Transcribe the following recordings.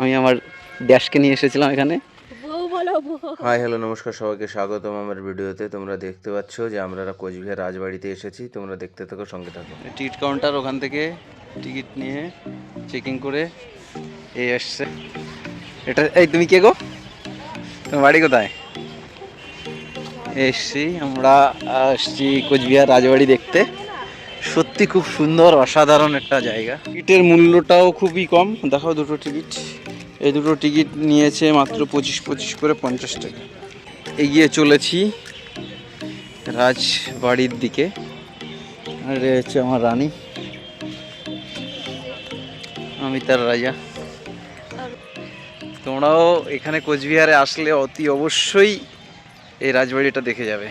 আমি আমার ড্যাশকে নিয়ে এসেছিলাম এখানে। হাই হ্যালো নমস্কার সবাইকে স্বাগতম আমার ভিডিওতে। তোমরা দেখতে পাচ্ছ যে আমরা কোচবিহার রাজবাড়িতে এসেছি। তোমরা দেখতে থাকো সঙ্গে থাকো। টিকিট কাউন্টার ওখান থেকে টিকিট নিয়ে চেকিং করে এই এসছে। এটা এই তুমি কে গো? তোমার বাড়ি কোথায়? এসছি আমরা আসছি কোচবিহার রাজবাড়ি দেখতে। সত্যি খুব সুন্দর, অসাধারণ একটা জায়গা। টিকিটের মূল্যটাও খুবই কম। দেখাও দুটো টিকিট। এই দুটো টিকিট নিয়েছে মাত্র পঁচিশ পঁচিশ করে পঞ্চাশ টাকা। এগিয়ে চলেছি রাজবাড়ির দিকে। আর হচ্ছে আমার রানী। আমি তার রাজা। তোমরাও এখানে কোচবিহারে আসলে অতি অবশ্যই এই রাজবাড়িটা দেখে যাবে।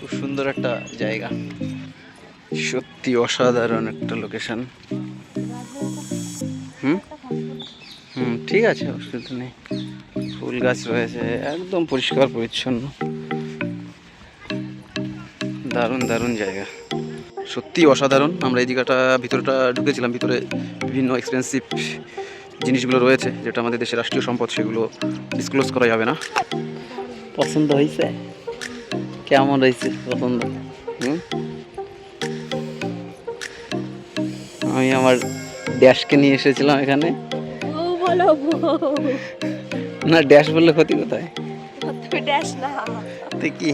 খুব সুন্দর একটা জায়গা। সত্যি অসাধারণ একটা লোকেশন হুম? হুম ঠিক আছে অসুবিধা নেই। ফুল গাছ রয়েছে একদম পরিষ্কার পরিচ্ছন্ন। দারুণ দারুণ জায়গা। সত্যি অসাধারণ। আমরা এই জায়গাটা ভিতরটা ঢুকেছিলাম ভিতরে বিভিন্ন এক্সপেন্সিভ জিনিসগুলো রয়েছে যেটা আমাদের দেশের রাষ্ট্রীয় সম্পদ সেগুলো ডিসক্লোজ করা যাবে না। পছন্দ হয়েছে? কেমন হয়েছে? পছন্দ? হুম? আমি আমার ড্যাশকে নিয়ে এসেছিলাম এখানে। না ড্যাশ বললে ক্ষতি কোথায়? কি?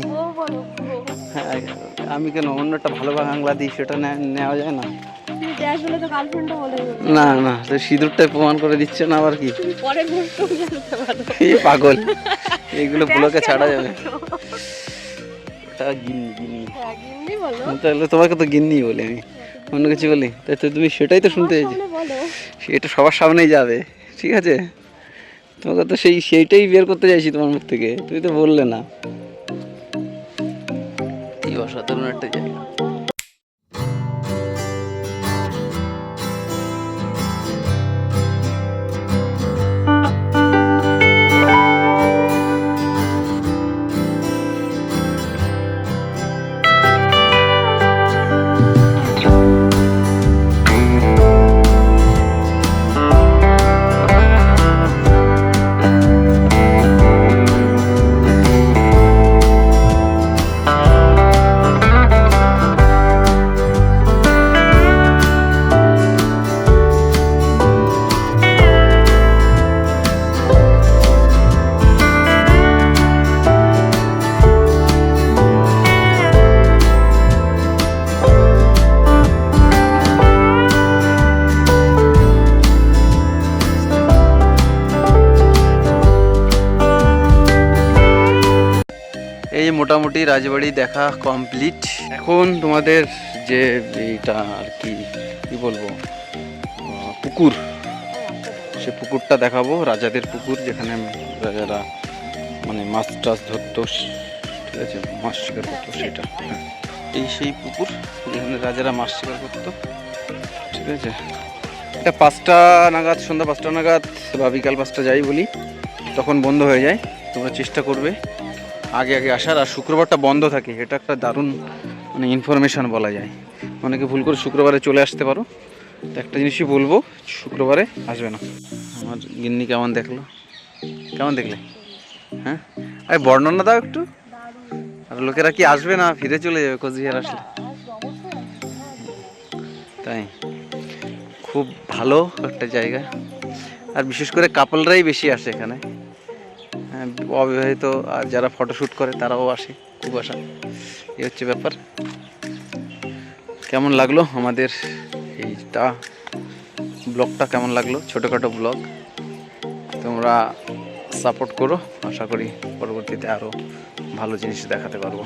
হ্যাঁ আমি কেন অন্য একটা ভালো বাংলা দিই সেটা নেওয়া যায় না। না না তো সিঁদুরটাই প্রমাণ করে দিচ্ছে না আবার কি? এই পাগল। এইগুলো ব্লকে ছাড়া যাবে। হ্যাঁ তাহলে তোমাকে তো গিন্নি বলি আমি। অন্য কিছু বলি? তাই তো তুমি সেটাই তো শুনতে চাইছি। এটা সেটা সবার সামনেই যাবে ঠিক আছে? তোমাকে তো সেই সেইটাই বের করতে চাইছি তোমার মুখ থেকে। তুমি তো বললে না। কি অসাধারণ একটা জায়গা। মোটামুটি রাজবাড়ি দেখা কমপ্লিট এখন তোমাদের যে এইটা আর কি কি বলব পুকুর, সে পুকুরটা দেখাবো, রাজাদের পুকুর, যেখানে রাজারা মানে মাছ টাছ ধরতো, ঠিক আছে, মাছ শিকার করতো, সেটা। এই সেই পুকুর, যেখানে রাজারা মাছ শিকার করতো, ঠিক আছে। এটা পাঁচটা নাগাদ, সন্ধ্যা পাঁচটা নাগাদ বা বিকাল পাঁচটা যাই বলি, তখন বন্ধ হয়ে যায়, তোমরা চেষ্টা করবে। আগে আগে আসার, আর শুক্রবারটা বন্ধ থাকে, এটা একটা দারুণ মানে ইনফরমেশন বলা যায়। অনেকে ভুল করে শুক্রবারে চলে আসতে পারো, তো একটা জিনিসই বলব, শুক্রবারে আসবে না। আমার গিন্নি কেমন দেখল? কেমন দেখলে? হ্যাঁ? আরে, বর্ণনা দাও একটু। আর লোকেরা কি আসবে না? ফিরে চলে যাবে, কোচবিহার আসলে। তাই। খুব ভালো একটা জায়গা। আর বিশেষ করে কাপলরাই বেশি আসে এখানে। অবিবাহিত আর যারা ফটোশ্যুট করে তারাও আসে খুব আসা এই হচ্ছে ব্যাপার। কেমন লাগল আমাদের এইটা ব্লগটা? কেমন লাগল? ছোটোখাটো ব্লগ। তোমরা সাপোর্ট করো। আশা করি পরবর্তীতে আরও ভালো জিনিস দেখাতে পারব।